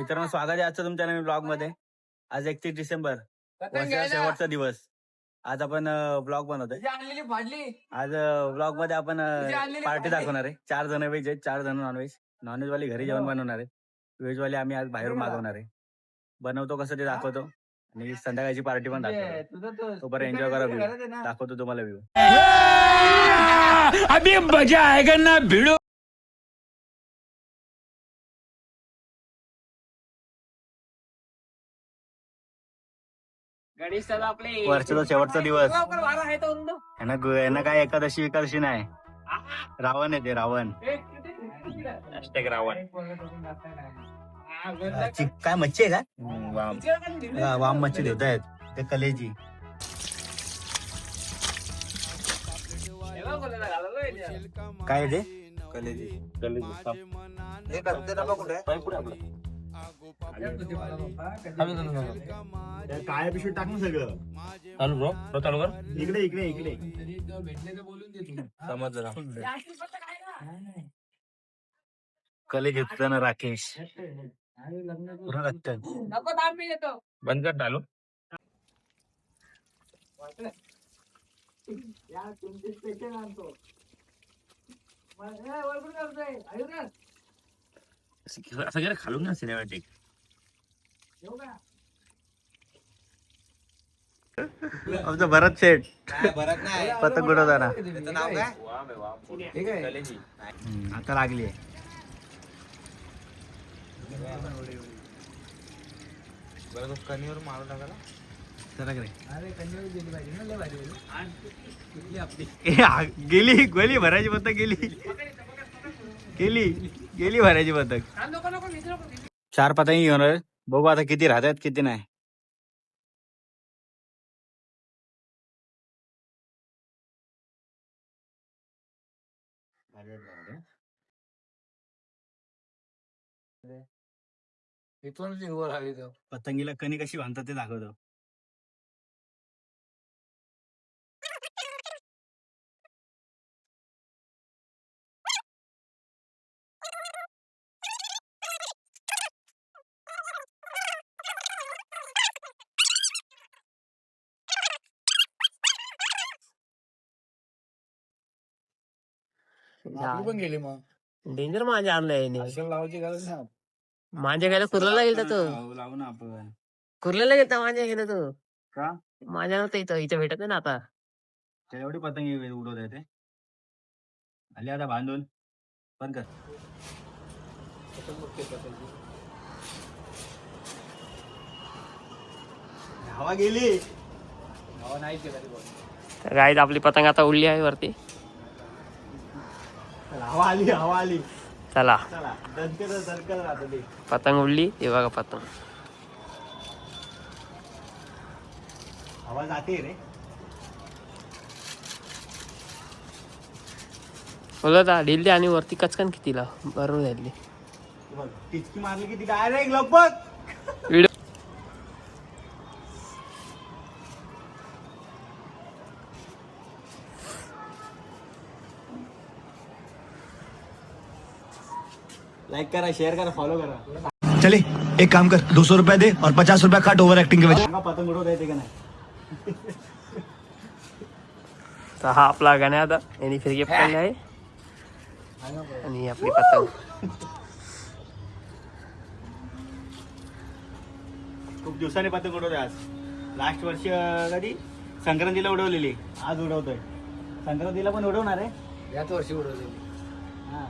मित्रांनो स्वागत आहे आजचं तुमच्या नवीन ब्लॉगमध्ये आज एकतीस डिसेंबर वर्षाचा शेवटचा दिवस. आज आपण ब्लॉग बनवतोय. आज ब्लॉगमध्ये आपण पार्टी. दाखवणार आहे. चार जण व्हेज आहेत चार जण नॉनव्हेज. नॉनव्हेज वाले घरी जेवण बनवणार आहे व्हेज वाले आम्ही आज बाहेरून. मागवणार आहे. बनवतो कसं ते दाखवतो. आणि संध्याकाळची पार्टी पण दाखवतो. तुझं तो enjoy करा आहे. दाखवतो तुम्हाला व्ह्यू अभी मजा आएगा ना भिड़ो. गणेश दादा आपले. वर्षाचा शेवटचा दिवस. लवकर वारा आहे तो उंदू. यांना गु- यांना काय एकादशी एकादशी नाही. रावण आहे ते रावण. ए, किती- किती किती? Hashtag रावण. हा, काय मच्छी आहे का? वाम. किती वेळा दिली? वाम मच्छी देत आहेत. ते कलेजी. हे बघ, कोणाला घालवलं आहे ते. काय आहे ते? कलेजी. काय पिशवी टाक ना सगळं? चालू ब्रो चालू कर. इकडे इकडे इकडे. भेटले तर बोलून दे काय ना? कले घेतलं ना राकेश. बंद कर चालू. या तुमचे स्पेशल आणतो. करतोय. गेलं खालून ना सिनेमॅटिक येऊ का आमचं भरत सेट पतंग उडवताना. ठीक आहे. हम्म, आता लागली आहे. जरा रे. अरे कन्या गेली गेली गेली भरायची पतंग गेली. गेली. गेली भरायची नको चार पतंगी घेऊन. बघू आता किती राहतात किती नाही. पतंगीला कणी कशी बांधतात ते दाखवतो. आपली पण गेली मग. डेंजर माझ्या आणलंय. असेल लावायची गरज नाही. माझ्या गेला कुर्ल्याला गेलता तो. लावू लावू ना आपण. कुर्ल्याला गेलता माझ्या गेला तो. का? माझ्या नव्हतं इथं इथं भेटत नाही ना आता. त्याला एवढी पतंगी उडवत आहे ते. आली आता बांधून. बंद कर. हवा गेली. हवा नाही केला तर गाईत आपली पतंग आता उडली आहे वरती. हवा आली हवा आली. चला. चला राहतो ते. पतंग उडली हे बघा पतंग. हवा जाते रे. बोलत ढिल्ली आणि वरती कचकन कितीला? बरोबर झाली बघ टिचकी मारली की ती डायरेक्ट व्हिडिओ लाईक करा शेअर करा फॉलो करा. चले एक काम कर दो सौ रुपया दे और पचास रुपया काट ओवर एक्टिंग के वजह सांगा पतंग उडवता येते का नाही? तर हा आपला गाण्या आता. यांनी फिरके पकडले आहे. आणि आपली पतंग खूप दिवसांनी पतंग उडवतोय आज. लास्ट वर्ष कधी संक्रांतीला उडवलेली. आज उडवतोय. संक्रांतीला पण उडवणार आहे? याच वर्षी उडवली हा.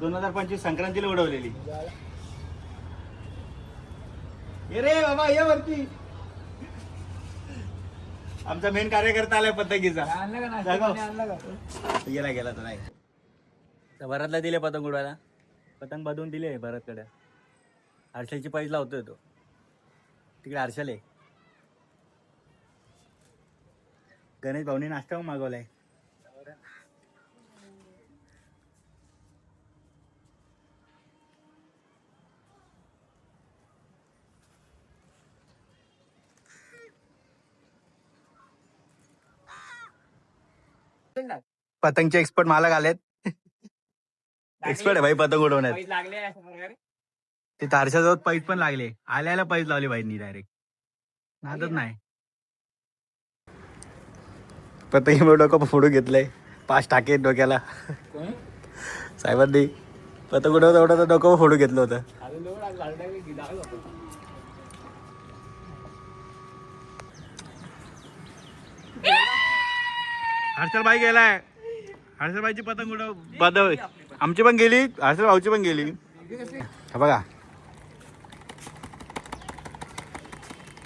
दोन हजार पंचवीस संक्रांतीला उडवलेली. ये रे बाबा ये वरती. आमचा मेन कार्यकर्ता आलाय पतंगीचा. गेला गेला तर नाही. तर भरतला दिले पतंग उडवायला. पतंग बांधून दिले भरतकडे. हर्षलची पैज लावतोय तो. तिकडे हर्षल आहे. गणेश भाऊनी नाश्ता मागवलाय. पतंगचे एक्सपर्ट मालक आलेत. एक्सपर्ट आहे भाई पतंग उडवण्यात. पैसे लागले अशा प्रकारे ते तारशाजवळ पैज पण लागले. आल्याला पैज लावली बाईंनी डायरेक्ट नादच नाही. पतंगी डोकं फोडून घेतलंय. पाच टाके डोक्याला. साहेबांनी पतंग उडवता उडवता डोकं फोडून घेतलं होतं. बाई गेलाय. हर्षल बाईची पतंग उडव बदव आमची पण गेली. हर्षल भाऊची पण गेली. हा बघा.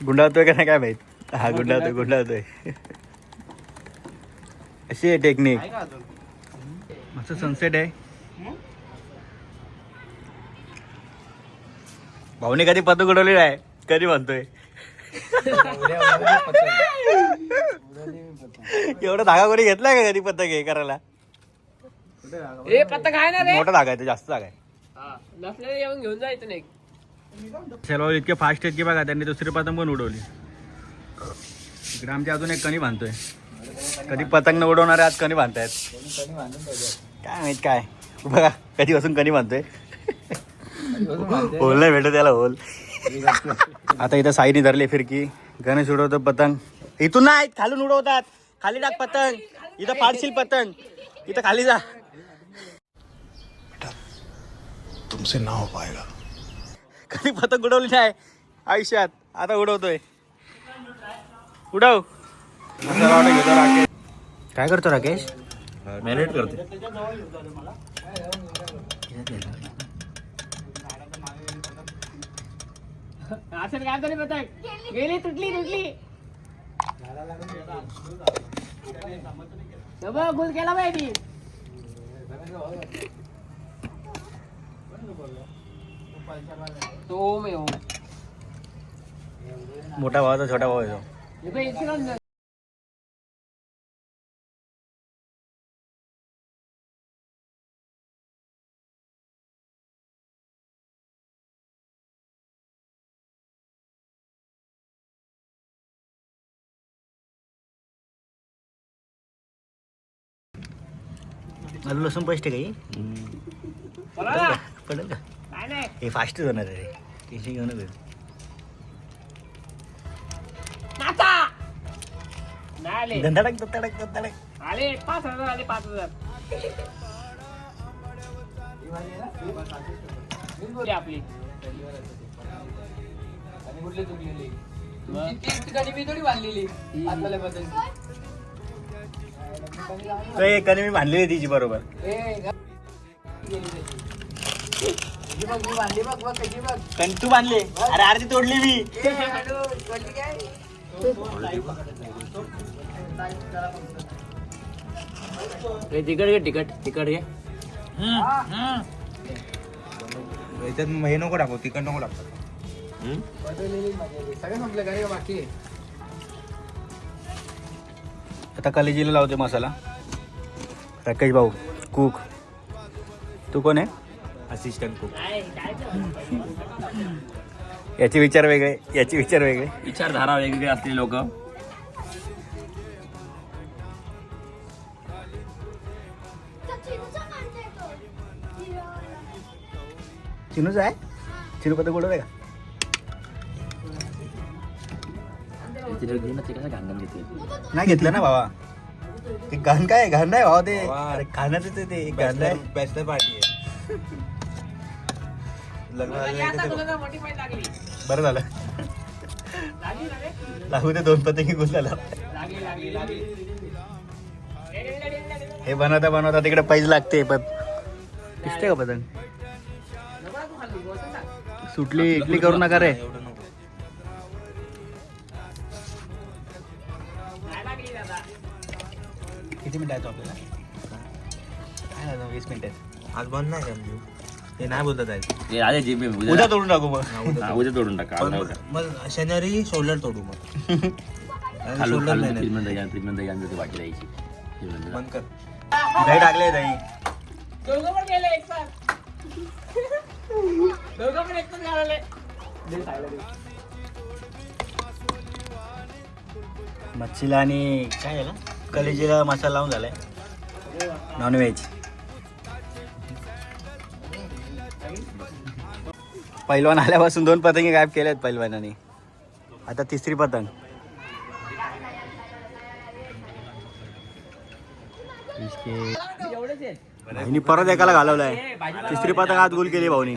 गुंडाळतोय का नाही काय माहीत? हा गुंडाळतोय गुंडाळतोय. अशी आहे टेक्निक मस्त सनसेट आहे. भाऊने कधी पतंग उडवली आहे? कधी म्हणतोय? एवढा धागा कोणी घेतलाय का कधी पतंग हे करायला? ए पत्ता काय ना रे. मोठा धागा आहे तो जास्त धागा आहे. नसलेलं येऊन घेऊन जायचं नाही इतके फास्ट आहेत की बघा त्यांनी दुसरी पतंग पण उडवली. इकडे आमच्या अजून एक कणी बांधतोय. कधी पतंग न उडवणारे आज कणी बांधतायत. काय माहीत काय? बघा कधीपासून कणी बांधतोय. होल नाही भेटत त्याला होल. आता इथं साईनी धरली फिरकी. गणेश उडवतो पतंग. इथून नाही खालून उडवतात. खाली टाक पतंग. इथं पाडशील पतंग. इथं खाली जा. तुमसे ना हो पाएगा कधी पतंग उडवली नाही. आयुष्यात. आता उडवतोय. उडव. काय करतो राकेश? मॅरिनेट करते. असं काय तरी पतंग. गेली तुटली तुटली. बघ गुल केला पाहिजे तो मे हो मोठा भावाचा छोटा भाऊ आहे तो हे आलू लसूण पेस्ट आहे काही. पडेल का? काय नाही. हे फास्टच होणार आहे रे. टेन्शन घेऊ नको. आले. धंदाडक धंदाडक आले पाच हजार आले पाच हजार. ती आपली तो एक कणी मी बांधलेली तिची बरोबर. कण तू बांधले? अरे अर्धी तोडली मी. तिकट घे तिकट तिकट घे. याच्यात हे नको टाकू तिकट नको टाकू. आता कलेजीला लावते मसाला. राकेश भाऊ कुक तू कोण आहे? असिस्टंट कुक याचे विचार वेगळे याचे विचार वेगळे. विचारधारा वेगवेगळे असलेले लोक. चिनूच आहे? चिनू पतंग उडवलं का? तिथे घे ना ते कसं घेते. नाही घेतलं ना बाबा ते घाण काय? घाण नाही भावा ते. अरे खाण्याचं ते- ते घाण आहे. बॅचलर पार्टी आहे. लग्न झालं मोठी पाय लागली. बरं झालं. लागली ना रे? लागू दे दोन पतंगी गुंतला लागली लागली लागली. Ready, ready, ready, ready. हे बनवता बनवता तिकडे पैज लागते पण दिसते का पतंग? नको ना तू. सुटली इडली करू नका रे. एवढं. किती मिनिट आहे तो आपल्याला? काय झालं, वीस मिनिट आहेत. आज बंद नाही का म्हणजे? ते नाही बोलत आहे ते आले जिम उद्या तोडून टाकू मग. हा, उद्या तोडून टाका आज नाही उद्या. मग शनिवारी शोल्डर तोडू मग. खालून शोल्डर नाही घ्या द्यायची बंद कर. दही टाकले दही दोघं पण गेले एक साथ दोघं पण एक साथ घालवले दे खायला दे. मच्छीला आणि काय झालं कलेजीला मसाला लावून झालाय. नॉनव्हेज पैलवान आल्यापासून दोन पतंगी गायब केल्यात पैलवानाने. आता तिसरी पतंग. भाईनी परत एकाला घालवलाय. तिसरी पतंग आत गुल केली भाऊनी.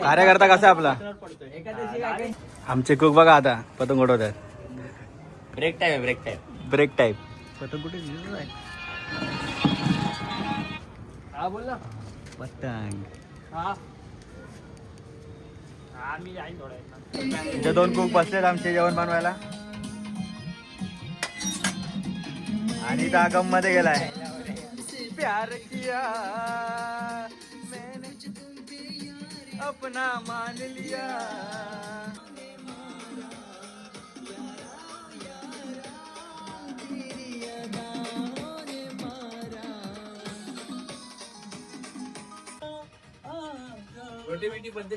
कार्यकर्ता कसा आपला? आमचे कुक बघा आता पतंग उडवतात. Break time break time break type पतंग कुठे हा बोल ना. पतंग. हा. इथे दोन कुक बसलेत आमचे जेवण बनवायला. आणि इथं आगममध्ये गेलाय. प्यार किया मैंने अपना मान लिया। रोटी बिटी बनते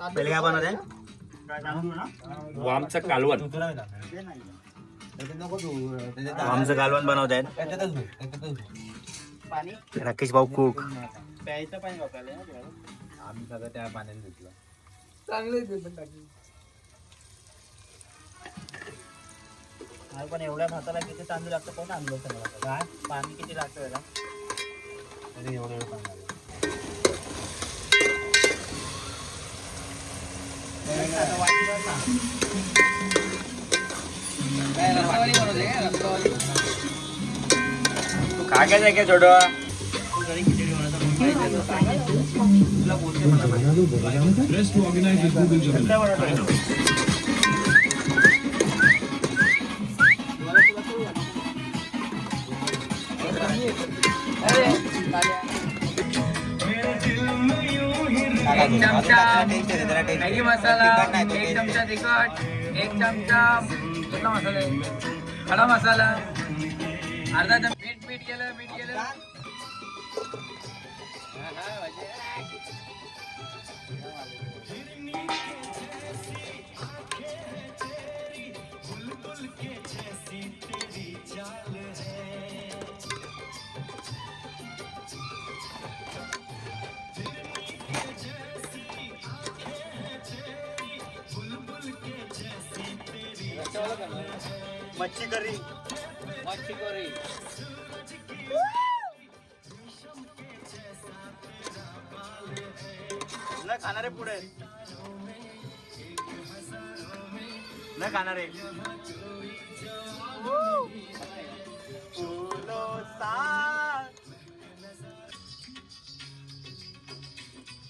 पहिले काय बनवत? आहे वामचं कालवण. आमचं कालवण बनवत आहेत राकेश भाऊ कुक चांगले ते पण टाकले पण एवढ्या भाताला किती तांदूळ लागतं कोण आणलं सगळं काय? पाणी किती लागतं याला खा काय काय छोटं मॅगी मसाला एक चमचा तिखट एक चमचा कुठला मसाला आहे? खडा मसाला. अर्धा चमचा मीठ मीठ केलं मीठ केलं. मच्छी करी मच्छी करी न खाणारे पुढे. न खाणारे.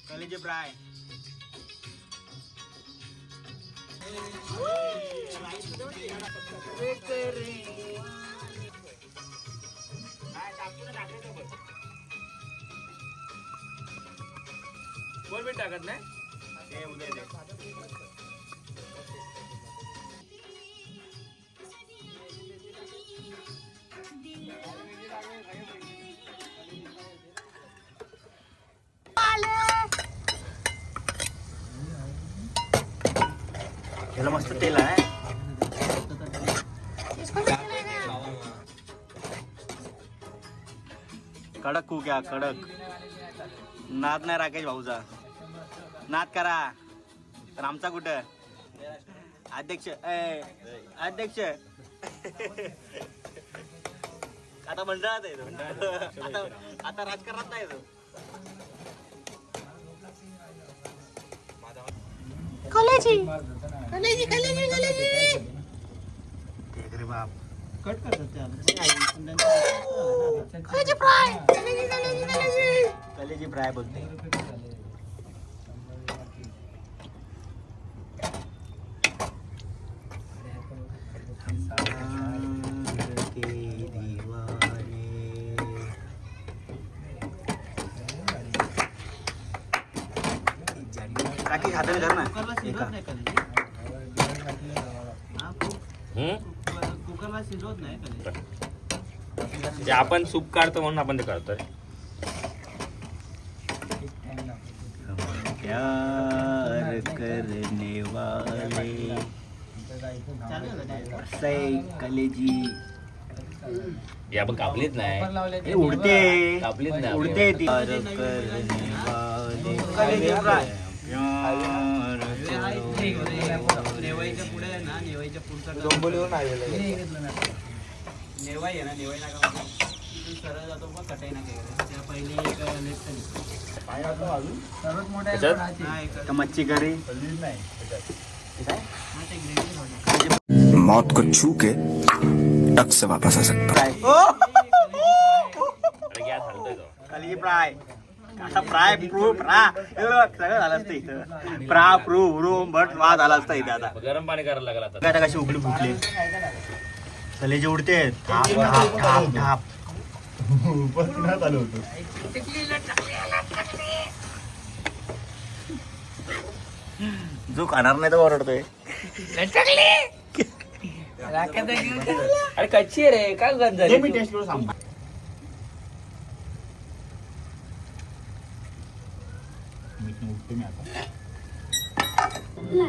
कलेचे फ्राय कोण मीठ टाकत नाही. या कडक नाद नाही राकेश भाऊचा. नाद करा. तर आमचा कुठं? अध्यक्ष. ए, अध्यक्ष. आता मंडळात आहे तो. आता आता राजकारणात नाही तो. ठीक रे बाप. कट करतात कलेजी फ्राय बोलते के दीवाने राकेश हाताने धर ना एका. कुकरला शिजवत नाही कधी जे आपण सूप काढतो म्हणून आपण ते करतोय. प्यार करने वाले कलेजी या पण कापलीच नाही. उडते. कापलीच नाही उडते ती. नेवाईच्या पुढे आहे ना नेवाईच्या पुढचा डोंबोलीवरून आलेलं नेवाई आहे ना नेवाई नाका तिथून सरळ जातो मग कटाई नाका त्या पहिले एक लेफ्ट सर्वात मोठा आहे त्याच्यात? पण हाची. का मच्छी करी. मौत को छू के टक से वापस आ सकता। फ्राय कसा फ्राय प्रू सगळं झालं असतं इथं. फ्रा प्रू व्रू बट वा झाला असतं इथे आता. गरम पाणी करायला लागला आता. काय आता कशी उकडी फुटली? कलेजी उडते थाप थाप थाप थाप. जो खाणार नाही तो ओरडतोय. अरे कच्ची रे काय गंज झाली मी? टेस्ट करू सांग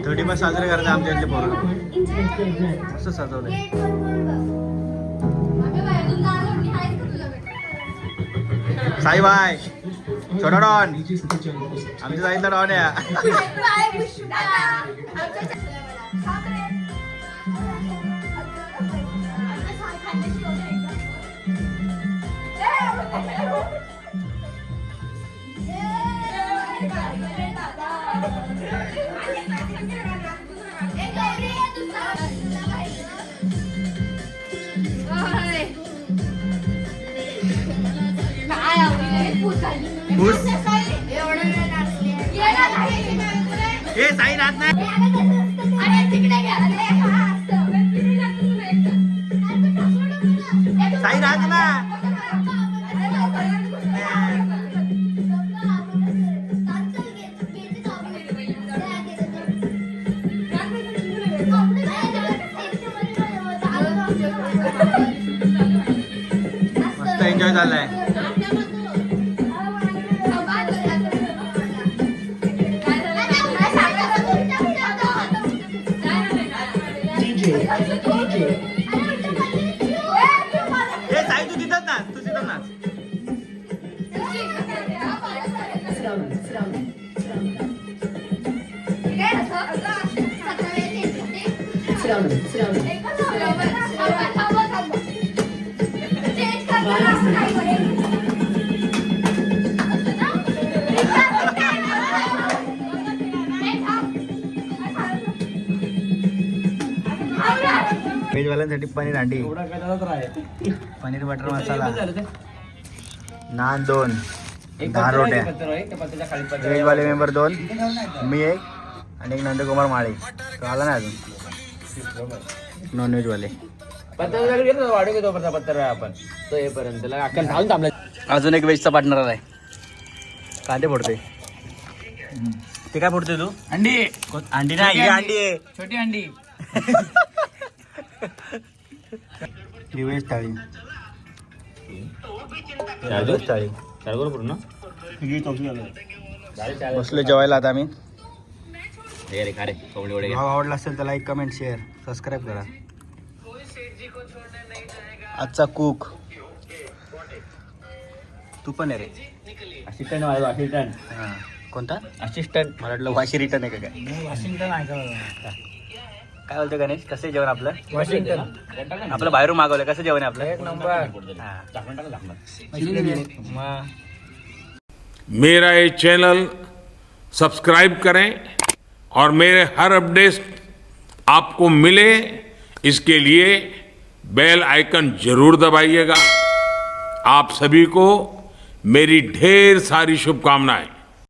थर्टी पण साजरे करतात आमच्या इथले पोरं. असं सजवलंय. साई बाय छोटा डॉन. आमच्या साईडला डॉन आहे. ए साई राहत नाही. व्हेजवाल्यांसाठी पनीर अंडी. पनीर बटर मसाला. नान दोन. दहा रोट्या. व्हेजवाले मेंबर दोन. मी एक आणि एक नंदकुमार माळे. तो आला ना अजून. नॉन व्हेजवाले वाढू घेतो पत्तर आपण. तो थांबला. अजून एक व्हेजचा पार्टनर आलाय. कांदे फोडतोय. ते काय फोडतोय तू? अंडी. अंडी नाही ही अंडी. आहे. छोटी अंडी. ही थाळी. पूर्ण. बसलो जेवायला आता आम्ही. हे भाव आवडला असेल तर लाईक कमेंट शेअर सबस्क्राईब करा. आजचा कुक तू पण आहे रे. असिस्टंट असिस्टंट हां. कोणता? असिस्टंट मला वाटलं वाशी रिटर्न आहे का काय? वॉशिंग्टन आहे काय बोलतो गणेश? कसं जेवण आपलं? वॉशिंग्टन. आपलं बाहेरून मागवलं कसं जेवण आहे एक नंबर. हाँ. मेरा ये चैनल सब्सक्राइब करें और मेरे हर अपडेट आपको मिले इसके लिए बेल आइकन ज़रूर दबाइएगा। आप सभी को मेरी ढेर सारी शुभकामनाएँ।